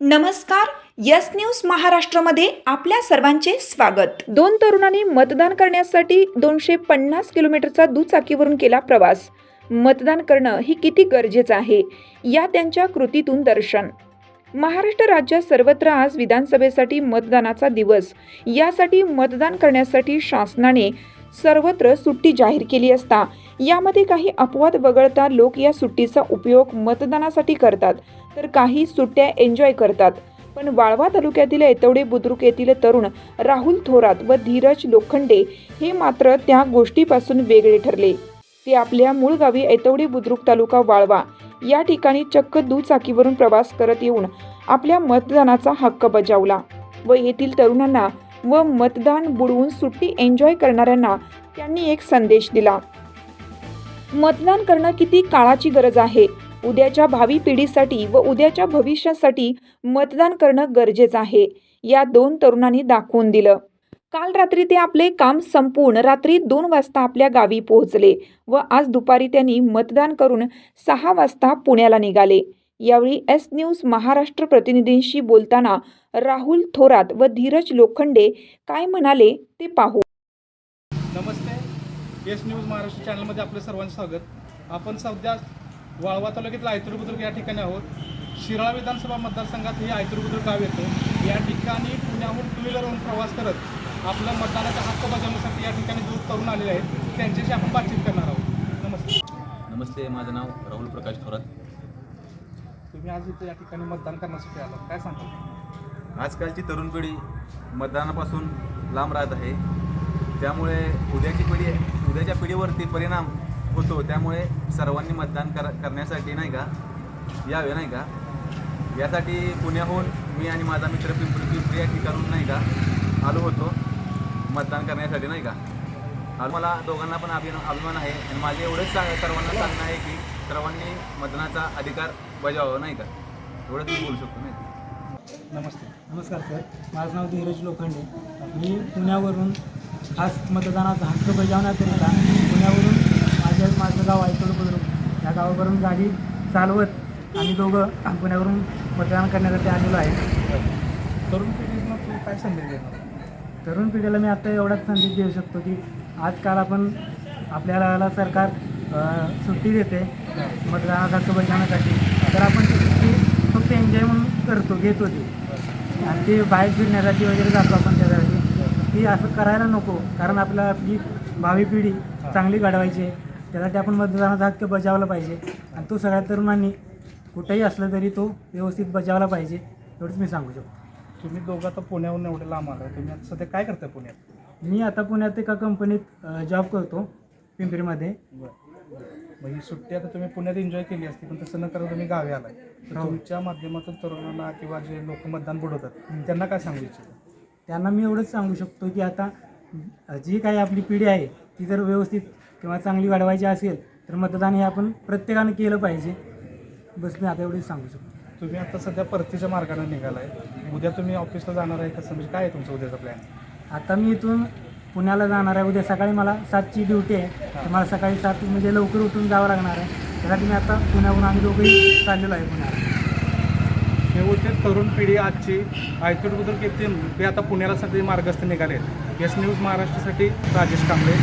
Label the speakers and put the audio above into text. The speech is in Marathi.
Speaker 1: नमस्कार यस न्यूज महाराष्ट्रामध्ये आपल्या सर्वांचे स्वागत. दोन तरुणांनी मतदान करण्यासाठी दोनशे पन्नास किलोमीटरचा दुचाकीवरून केला प्रवास. मतदान करणं ही किती गरजेचं आहे या त्यांच्या कृतीतून दर्शन. महाराष्ट्र राज्यात सर्वत्र आज विधानसभेसाठी मतदानाचा दिवस. यासाठी मतदान करण्यासाठी शासनाने सर्वत्र सुट्टी जाहीर केली असता. यामध्ये काही अपवाद वगळता लोक या सुट्टीचा उपयोग मतदानासाठी करतात. तर काही सुट्ट्या एन्जॉय करतात. पण वाळवा तालुक्यातील ऐतवडे बुद्रुक येथील तरुण राहुल थोरात व धीरज लोखंडे हे मात्र त्या गोष्टीपासून वेगळे ठरले. ते आपल्या मूळ गावी ऐतवडे बुद्रुक तालुका वाळवा. या ठिकाणी चक्क दुचाकीवरून प्रवास करत येऊन आपल्या मतदानाचा हक्क बजावला व येथील तरुणांना व मतदान बुडवून सुट्टी एन्जॉय करणाऱ्यांना त्यांनी एक संदेश दिला. मतदान करणं किती काळाची गरज आहे? उद्याच्या भावी पिढीसाठी व उद्याच्या भविष्यासाठी मतदान करणं गरजेचं आहे या दोन तरुणांनी दाखवून दिलं. काल रात्री ते आपले काम संपूर्ण रात्री दोन वाजता आपल्या गावी पोहोचले व आज दुपारी त्यांनी मतदान करून सहा वाजता पुण्याला निघाले. यावेळी एस न्यूज महाराष्ट्र प्रतिनिधींशी बोलताना राहुल थोरात व धीरज लोखंडे काय म्हणाले ते पाहू.
Speaker 2: नमस्ते. येस न्यूज महाराष्ट्र चॅनलमध्ये आपलं सर्वांचं स्वागत. आपण सध्या वाळवा तालुक्यातील आयतूर बुद्रुक या ठिकाणी आहोत. शिराळा विधानसभा मतदारसंघात हे आयतूर बुद्रुक गाव येतं. या ठिकाणी पुण्याहून टू व्हीलरवरून प्रवास करत आपला मतदानाचा हक्क बजावण्यासाठी या ठिकाणी दूर तरुण आलेले आहेत. त्यांच्याशी आपण बातचीत करणार आहोत. नमस्ते.
Speaker 3: नमस्ते. माझं नाव राहुल प्रकाश थोरात.
Speaker 2: तुम्ही आज इथे या ठिकाणी मतदान करण्यासाठी आलात. काय सांगाल?
Speaker 3: आजकालची तरुण पिढी मतदानापासून लांब राहत आहे. त्यामुळे उद्याची पिढी उद्याच्या पिढीवरती परिणाम होतो. त्यामुळे सर्वांनी मतदान कर करण्यासाठी नाही का यावे नाही का? यासाठी पुण्याहून मी आणि माझा मित्र पिंपरी पिंपरी या ठिकाणून नाही का आलो होतो. मतदान करण्यासाठी नाही का? आज मला दोघांना पण अभिन अभिमान आहे. आणि माझे एवढंच सांग सर्वांना सांगणं आहे की सर्वांनी मतदानाचा अधिकार बजावावा नाही का? एवढंच मी बोलू शकतो नाही
Speaker 2: नमस्ते.
Speaker 4: नमस्कार सर. माझं नाव धीरज लोखंडे. मी पुण्यावरून खास मतदानाचा हक्क बजावण्याकरिता पुण्यावरून माझ्या माझं गाव ऐकड बुद्रुक. या गावावरून गाडी चालवत आम्ही दोघं पुण्यावरून मतदान करण्यासाठी आलेलो आहे.
Speaker 2: तरुण पिढीनं तुम्ही काय संदेश देणार?
Speaker 4: तरुण पिढीला मी आता एवढाच संदेश देऊ शकतो की आजकाल आपण आपल्याला सरकार सुट्टी देते. मतदानाचा हक्क बजावण्यासाठी तर आपण ती सुट्टी फक्त एन्जॉय म्हणून करतो घेतो ती. आणि ते बाहेर फिरण्यासाठी वगैरे जातो आपण त्यासाठी ती असं करायला नको. कारण आपल्याला आपली भावी पिढी चांगली घडवायची आहे. त्यासाठी आपण मतदानाचा हक्क बजावला पाहिजे. आणि तो सगळ्या तरुणांनी कुठेही असलं तरी तो व्यवस्थित बजावला पाहिजे. एवढंच मी सांगू शकतो.
Speaker 2: तुम्ही दोघं आता पुण्याहून एवढे लांब आला तुम्ही सध्या काय करताय पुण्यात?
Speaker 4: मी आता पुण्यात एका कंपनीत जॉब करतो पिंपरीमध्ये.
Speaker 2: मग ही सुट्टी आता तुम्ही पुण्यात एन्जॉय केली असती पण तसं न करता तुम्ही गावी आलाय तर
Speaker 4: हो.
Speaker 2: तुमच्या माध्यमातून तरुणांना किंवा जे लोक मतदान बुडवतात त्यांना काय सांगू इच्छिता?
Speaker 4: त्यांना मी एवढंच सांगू शकतो की आता जी काही आपली पिढी आहे ती जर व्यवस्थित किंवा चांगली वाढवायची असेल तर मतदान हे आपण प्रत्येकाने केलं पाहिजे. बस मी आता एवढंच सांगू शकतो.
Speaker 2: तुम्ही आता सध्या परतीच्या मार्गाने निघालाय. उद्या तुम्ही ऑफिसला जाणार आहे कसं म्हणजे काय आहे तुमचं उद्याचा प्लॅन
Speaker 4: आता मी इथून पुण्याला जाणार आहे. उद्या सकाळी मला सातची ड्युटी आहे. तर मला सकाळी सात म्हणजे लवकर उठून जावं लागणार आहे. त्यासाठी मी आता पुण्याहून आम्ही दोघंही चाललेलो आहे पुण्याला.
Speaker 2: हे होते तरुण पिढी आजची आयतूर बुद्रुक घेतील ते आता पुण्याला सगळे मार्गस्थ निघाले एस न्यूज महाराष्ट्रासाठी राजेश कांबळे.